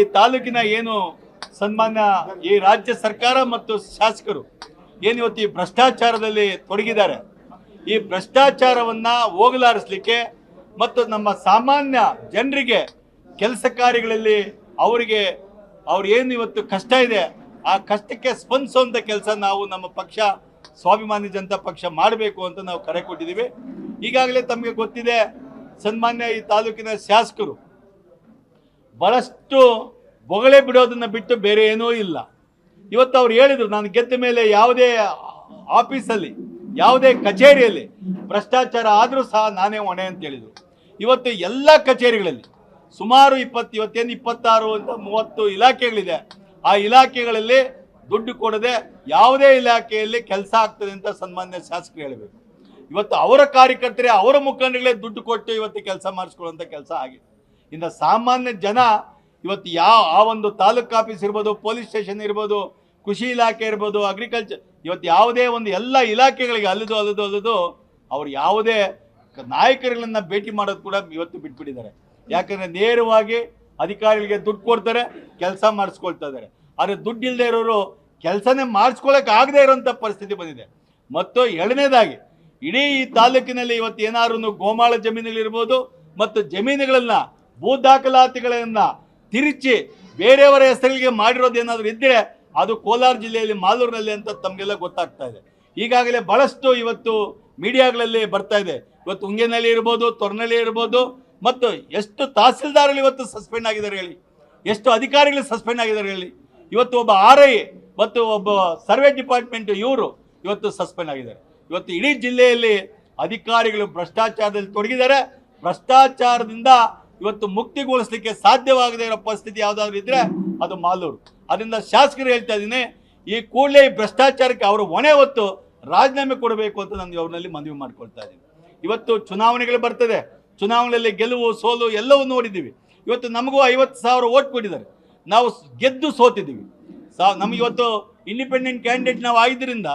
ಈ ತಾಲೂಕಿನ ಏನು ಸನ್ಮಾನ್ಯ ಈ ರಾಜ್ಯ ಸರ್ಕಾರ ಮತ್ತು ಶಾಸಕರು ಏನು ಇವತ್ತು ಈ ಭ್ರಷ್ಟಾಚಾರದಲ್ಲಿ ತೊಡಗಿದ್ದಾರೆ, ಈ ಭ್ರಷ್ಟಾಚಾರವನ್ನ ಹೋಗಲಾಡಿಸ್ಲಿಕ್ಕೆ ಮತ್ತು ನಮ್ಮ ಸಾಮಾನ್ಯ ಜನರಿಗೆ ಕೆಲಸ ಕಾರ್ಯಗಳಲ್ಲಿ ಅವರಿಗೆ ಅವ್ರು ಏನು ಇವತ್ತು ಕಷ್ಟ ಇದೆ, ಆ ಕಷ್ಟಕ್ಕೆ ಸ್ಪಂದಿಸುವಂಥ ಕೆಲಸ ನಾವು ನಮ್ಮ ಪಕ್ಷ, ಸ್ವಾಭಿಮಾನಿ ಜನತಾ ಪಕ್ಷ ಮಾಡಬೇಕು ಅಂತ ನಾವು ಕರೆ ಕೊಟ್ಟಿದ್ದೀವಿ. ಈಗಾಗಲೇ ತಮಗೆ ಗೊತ್ತಿದೆ, ಸನ್ಮಾನ್ಯ ಈ ತಾಲೂಕಿನ ಶಾಸಕರು ಬಹಳಷ್ಟು ಬೊಗಳೆ ಬಿಡೋದನ್ನು ಬಿಟ್ಟು ಬೇರೆ ಏನೂ ಇಲ್ಲ. ಇವತ್ತು ಅವ್ರು ಹೇಳಿದರು, ನಾನು ಗೆದ್ದ ಮೇಲೆ ಯಾವುದೇ ಆಫೀಸಲ್ಲಿ, ಯಾವುದೇ ಕಚೇರಿಯಲ್ಲಿ ಭ್ರಷ್ಟಾಚಾರ ಆದರೂ ಸಹ ನಾನೇ ಹೊಣೆ ಅಂತ ಹೇಳಿದರು. ಇವತ್ತು ಎಲ್ಲ ಕಚೇರಿಗಳಲ್ಲಿ ಸುಮಾರು ಇಪ್ಪತ್ತು, ಇವತ್ತೇನು ಇಪ್ಪತ್ತಾರು ಅಂತ ಮೂವತ್ತು ಇಲಾಖೆಗಳಿದೆ. ಆ ಇಲಾಖೆಗಳಲ್ಲಿ ದುಡ್ಡು ಕೊಡದೆ ಯಾವುದೇ ಇಲಾಖೆಯಲ್ಲಿ ಕೆಲಸ ಆಗ್ತದೆ ಅಂತ ಸನ್ಮಾನ್ಯ ಶಾಸಕರು ಹೇಳಬೇಕು. ಇವತ್ತು ಅವರ ಕಾರ್ಯಕರ್ತರೇ ಅವರ ಮುಖಂಡಗಳೇ ದುಡ್ಡು ಕೊಟ್ಟು ಇವತ್ತು ಕೆಲಸ ಮಾಡಿಸ್ಕೊಳ್ಳುವಂಥ ಕೆಲಸ ಆಗಿದೆ. ಇನ್ನು ಸಾಮಾನ್ಯ ಜನ ಇವತ್ತು ಯಾವ, ಆ ಒಂದು ತಾಲೂಕು ಆಫೀಸ್ ಇರ್ಬೋದು ಪೊಲೀಸ್ ಸ್ಟೇಷನ್ ಇರ್ಬೋದು, ಕೃಷಿ ಇಲಾಖೆ ಇರ್ಬೋದು ಅಗ್ರಿಕಲ್ಚರ್ ಇವತ್ತು ಯಾವುದೇ ಒಂದು ಎಲ್ಲ ಇಲಾಖೆಗಳಿಗೆ ಅಲ್ಲದು ಅಲ್ಲದು ಅಲ್ಲದು ಅವ್ರು ಯಾವುದೇ ನಾಯಕರುಗಳನ್ನ ಭೇಟಿ ಮಾಡೋದು ಕೂಡ ಇವತ್ತು ಬಿಟ್ಬಿಟ್ಟಿದ್ದಾರೆ. ಯಾಕಂದ್ರೆ ನೇರವಾಗಿ ಅಧಿಕಾರಿಗಳಿಗೆ ದುಡ್ಡು ಕೊಡ್ತಾರೆ, ಕೆಲಸ ಮಾಡಿಸ್ಕೊಳ್ತಾ ಇದ್ದಾರೆ. ಆದರೆ ದುಡ್ಡು ಇಲ್ಲದೆ ಇರೋರು ಕೆಲಸನೇ ಮಾಡಿಸ್ಕೊಳಕ್ ಆಗದೆ ಇರೋಂಥ ಪರಿಸ್ಥಿತಿ ಬಂದಿದೆ. ಮತ್ತು ಎರಡನೇದಾಗಿ, ಇಡೀ ಈ ತಾಲೂಕಿನಲ್ಲಿ ಇವತ್ತು ಏನಾದ್ರು ಗೋಮಾಳ ಜಮೀನುಗಳಿರ್ಬೋದು ಮತ್ತು ಜಮೀನುಗಳನ್ನ ಭೂ ದಾಖಲಾತಿಗಳನ್ನ ತಿರುಚಿ ಬೇರೆಯವರ ಹೆಸರಿಗೆ ಮಾಡಿರೋದು ಏನಾದರೂ ಇದ್ದರೆ ಅದು ಕೋಲಾರ ಜಿಲ್ಲೆಯಲ್ಲಿ ಮಾಲೂರಿನಲ್ಲಿ ಅಂತ ತಮಗೆಲ್ಲ ಗೊತ್ತಾಗ್ತಾ ಇದೆ. ಈಗಾಗಲೇ ಬಹಳಷ್ಟು ಇವತ್ತು ಮೀಡಿಯಾಗಳಲ್ಲಿ ಬರ್ತಾ ಇದೆ. ಇವತ್ತು ಉಂಗೇನಲ್ಲಿ ಇರ್ಬೋದು, ತೊರ್ನಳ್ಳಿ ಇರ್ಬೋದು, ಮತ್ತು ಎಷ್ಟು ತಹಸೀಲ್ದಾರ್ಗಳು ಇವತ್ತು ಸಸ್ಪೆಂಡ್ ಆಗಿದ್ದಾರೆ ಹೇಳಿ. ಎಷ್ಟು ಅಧಿಕಾರಿಗಳು ಸಸ್ಪೆಂಡ್ ಆಗಿದ್ದಾರೆ ಹೇಳಿ. ಇವತ್ತು ಒಬ್ಬ ಆರ್ ಐ ಮತ್ತು ಒಬ್ಬ ಸರ್ವೆ ಡಿಪಾರ್ಟ್ಮೆಂಟ್ ಇವರು ಇವತ್ತು ಸಸ್ಪೆಂಡ್ ಆಗಿದ್ದಾರೆ. ಇವತ್ತು ಇಡೀ ಜಿಲ್ಲೆಯಲ್ಲಿ ಅಧಿಕಾರಿಗಳು ಭ್ರಷ್ಟಾಚಾರದಲ್ಲಿ ತೊಡಗಿದ್ದಾರೆ. ಭ್ರಷ್ಟಾಚಾರದಿಂದ ಇವತ್ತು ಮುಕ್ತಿಗೊಳಿಸ್ಲಿಕ್ಕೆ ಸಾಧ್ಯವಾಗದೇ ಇರೋ ಪರಿಸ್ಥಿತಿ ಯಾವುದಾದ್ರು ಇದ್ರೆ ಅದು ಮಾಲೂರು. ಅದರಿಂದ ಶಾಸಕರು ಹೇಳ್ತಾ ಇದ್ದೀನಿ, ಈ ಕೂಡಲೇ ಈ ಭ್ರಷ್ಟಾಚಾರಕ್ಕೆ ಅವರು ಹೊಣೆ ಹೊತ್ತು ರಾಜೀನಾಮೆ ಕೊಡಬೇಕು ಅಂತ ನಾನು ಅವ್ರನ್ನಲ್ಲಿ ಮನವಿ ಮಾಡ್ಕೊಳ್ತಾ ಇದ್ದೀನಿ. ಇವತ್ತು ಚುನಾವಣೆಗಳು ಬರ್ತದೆ, ಚುನಾವಣೆಯಲ್ಲಿ ಗೆಲುವು, ಸೋಲು ಎಲ್ಲವೂ ನೋಡಿದ್ದೀವಿ. ಇವತ್ತು ನಮಗೂ ಐವತ್ತು ಸಾವಿರ ಓಟ್ ಕೊಟ್ಟಿದ್ದಾರೆ. ನಾವು ಗೆದ್ದು ಸೋತಿದ್ದೀವಿ. ಸಾ, ನಮ್ಗೆ ಇವತ್ತು ಇಂಡಿಪೆಂಡೆಂಟ್ ಕ್ಯಾಂಡಿಡೇಟ್ ನಾವು ಆಗಿದ್ದರಿಂದ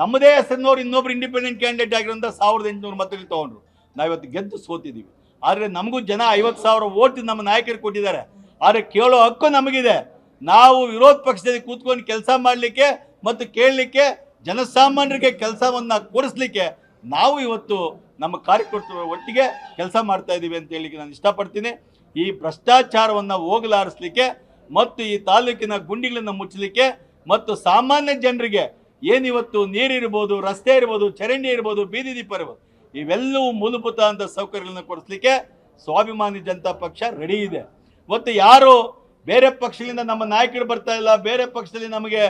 ನಮ್ಮದೇ ಹೆಸರಿನವ್ರು ಇನ್ನೊಬ್ರು ಇಂಡಿಪೆಂಡೆಂಟ್ ಕ್ಯಾಂಡಿಡೇಟ್ ಆಗಿರೋಂಥ ಸಾವಿರದ ಎಂಟುನೂರು ಮತಗಳು ತೊಗೊಂಡ್ರು. ನಾವು ಇವತ್ತು ಗೆದ್ದು ಸೋತಿದ್ದೀವಿ. ಆದರೆ ನಮಗೂ ಜನ ಐವತ್ತು ಸಾವಿರ ಓಟ್ ನಮ್ಮ ನಾಯಕರು ಕೊಟ್ಟಿದ್ದಾರೆ. ಆದರೆ ಕೇಳೋ ಹಕ್ಕು ನಮಗಿದೆ. ನಾವು ವಿರೋಧ ಪಕ್ಷದಲ್ಲಿ ಕೂತ್ಕೊಂಡು ಕೆಲಸ ಮಾಡಲಿಕ್ಕೆ ಮತ್ತು ಕೇಳಲಿಕ್ಕೆ ಜನಸಾಮಾನ್ಯರಿಗೆ ಕೆಲಸವನ್ನು ಕೊಡಿಸ್ಲಿಕ್ಕೆ ನಾವು ಇವತ್ತು ನಮ್ಮ ಕಾರ್ಯಕರ್ತರ ಒಟ್ಟಿಗೆ ಕೆಲಸ ಮಾಡ್ತಾ ಇದ್ದೀವಿ ಅಂತ ಹೇಳಿ ನಾನು ಇಷ್ಟಪಡ್ತೀನಿ. ಈ ಭ್ರಷ್ಟಾಚಾರವನ್ನು ಹೋಗಲಾಡಿಸ್ಲಿಕ್ಕೆ ಮತ್ತು ಈ ತಾಲೂಕಿನ ಗುಂಡಿಗಳನ್ನು ಮುಚ್ಚಲಿಕ್ಕೆ ಮತ್ತು ಸಾಮಾನ್ಯ ಜನರಿಗೆ ಏನಿವತ್ತು ನೀರಿರ್ಬೋದು, ರಸ್ತೆ ಇರ್ಬೋದು, ಚರಂಡಿ ಇರ್ಬೋದು, ಬೀದಿ ದೀಪ ಇರ್ಬೋದು ಇವೆಲ್ಲವೂ ಮೂಲಭೂತ ಅಂತ ಸೌಕರ್ಯಗಳನ್ನು ಕೊಡಿಸ್ಲಿಕ್ಕೆ ಸ್ವಾಭಿಮಾನಿ ಜನತಾ ಪಕ್ಷ ರೆಡಿ ಇದೆ. ಮತ್ತು ಯಾರು ಬೇರೆ ಪಕ್ಷದಿಂದ ನಮ್ಮ ನಾಯಕರು ಬರ್ತಾ ಇಲ್ಲ, ಬೇರೆ ಪಕ್ಷದಲ್ಲಿ ನಮಗೆ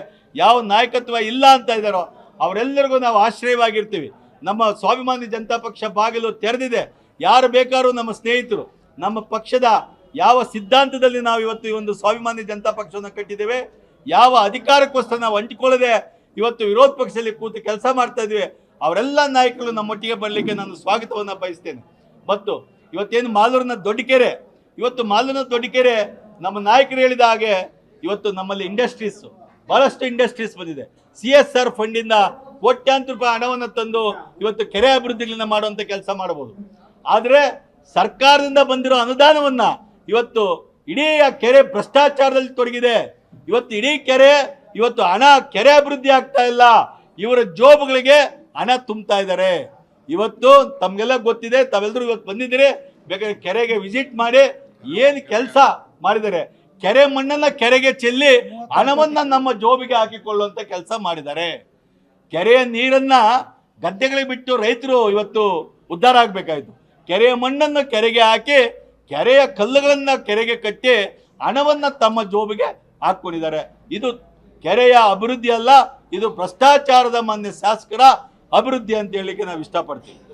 ಯಾವ ನಾಯಕತ್ವ ಇಲ್ಲ ಅಂತ ಇದ್ದಾರೋ ಅವರೆಲ್ಲರಿಗೂ ನಾವು ಆಶ್ರಯವಾಗಿರ್ತೀವಿ. ನಮ್ಮ ಸ್ವಾಭಿಮಾನಿ ಜನತಾ ಪಕ್ಷ ಬಾಗಿಲು ತೆರೆದಿದೆ. ಯಾರು ಬೇಕಾದ್ರೂ ನಮ್ಮ ಸ್ನೇಹಿತರು, ನಮ್ಮ ಪಕ್ಷದ ಯಾವ ಸಿದ್ಧಾಂತದಲ್ಲಿ ನಾವು ಇವತ್ತು ಈ ಒಂದು ಸ್ವಾಭಿಮಾನಿ ಜನತಾ ಪಕ್ಷವನ್ನು ಕಟ್ಟಿದ್ದೇವೆ, ಯಾವ ಅಧಿಕಾರಕ್ಕೋಸ್ಕರ ನಾವು ಅಂಟಿಕೊಳ್ಳದೆ ಇವತ್ತು ವಿರೋಧ ಪಕ್ಷದಲ್ಲಿ ಕೂತು ಕೆಲಸ ಮಾಡ್ತಾ ಇದ್ದೀವಿ ಅವರೆಲ್ಲ ನಾಯಕರು ನಮ್ಮೊಟ್ಟಿಗೆ ಬರಲಿಕ್ಕೆ ನಾನು ಸ್ವಾಗತವನ್ನು ಬಯಸ್ತೇನೆ. ಮತ್ತು ಇವತ್ತೇನು ಮಾಲೂರಿನ ದೊಡ್ಡಕೆರೆ, ಇವತ್ತು ಮಾಲೂರಿನ ದೊಡ್ಡಕೆರೆ ನಮ್ಮ ನಾಯಕರು ಹೇಳಿದ ಹಾಗೆ ಇವತ್ತು ನಮ್ಮಲ್ಲಿ ಇಂಡಸ್ಟ್ರೀಸ್ ಬಹಳಷ್ಟು ಇಂಡಸ್ಟ್ರೀಸ್ ಬಂದಿದೆ. ಸಿ ಎಸ್ ಆರ್ ಫಂಡಿಂದ ಕೋಟ್ಯಾಂತರ ರೂಪಾಯಿ ಹಣವನ್ನು ತಂದು ಇವತ್ತು ಕೆರೆ ಅಭಿವೃದ್ಧಿಗಳನ್ನ ಮಾಡುವಂಥ ಕೆಲಸ ಮಾಡಬಹುದು. ಆದರೆ ಸರ್ಕಾರದಿಂದ ಬಂದಿರೋ ಅನುದಾನವನ್ನ ಇವತ್ತು ಇಡೀ ಆ ಕೆರೆ ಭ್ರಷ್ಟಾಚಾರದಲ್ಲಿ ತೊಡಗಿದೆ. ಇವತ್ತು ಇಡೀ ಕೆರೆ, ಇವತ್ತು ಹಣ ಕೆರೆ ಅಭಿವೃದ್ಧಿ ಆಗ್ತಾ ಇಲ್ಲ. ಇವರ ಜೋಬುಗಳಿಗೆ ಹಣ ತುಂಬ್ತಾ ಇದ್ದಾರೆ. ಇವತ್ತು ತಮಗೆಲ್ಲ ಗೊತ್ತಿದೆ ತಾವೆಲ್ಲರೂ ಇವತ್ತು ಬಂದಿದ್ದೀರಿ. ಬೇಕಾದ್ರೆ ಕೆರೆಗೆ ವಿಸಿಟ್ ಮಾಡಿ ಏನು ಕೆಲಸ ಮಾಡಿದ್ದಾರೆ. ಕೆರೆ ಮಣ್ಣನ್ನ ಕೆರೆಗೆ ಚೆಲ್ಲಿ ಹಣವನ್ನ ನಮ್ಮ ಜೋಬಿಗೆ ಹಾಕಿಕೊಳ್ಳುವಂತ ಕೆಲಸ ಮಾಡಿದ್ದಾರೆ. ಕೆರೆಯ ನೀರನ್ನ ಗದ್ದೆಗಳಿಗೆ ಬಿಟ್ಟು ರೈತರು ಇವತ್ತು ಉದ್ಧಾರ ಆಗಬೇಕಾಯಿತು. ಕೆರೆಯ ಮಣ್ಣನ್ನು ಕೆರೆಗೆ ಹಾಕಿ ಕೆರೆಯ ಕಲ್ಲುಗಳನ್ನ ಕೆರೆಗೆ ಕಟ್ಟಿ ಹಣವನ್ನ ತಮ್ಮ ಜೋಬಿಗೆ ಹಾಕೊಂಡಿದ್ದಾರೆ. ಇದು ಕೆರೆಯ ಅಭಿವೃದ್ಧಿ ಅಲ್ಲ, ಇದು ಭ್ರಷ್ಟಾಚಾರದ ಮಾನ್ಯ ಶಾಸಕರ ಅಭಿವೃದ್ಧಿ ಅಂತ ಹೇಳಲಿಕ್ಕೆ ನಾವು ಇಷ್ಟಪಡ್ತೀವಿ.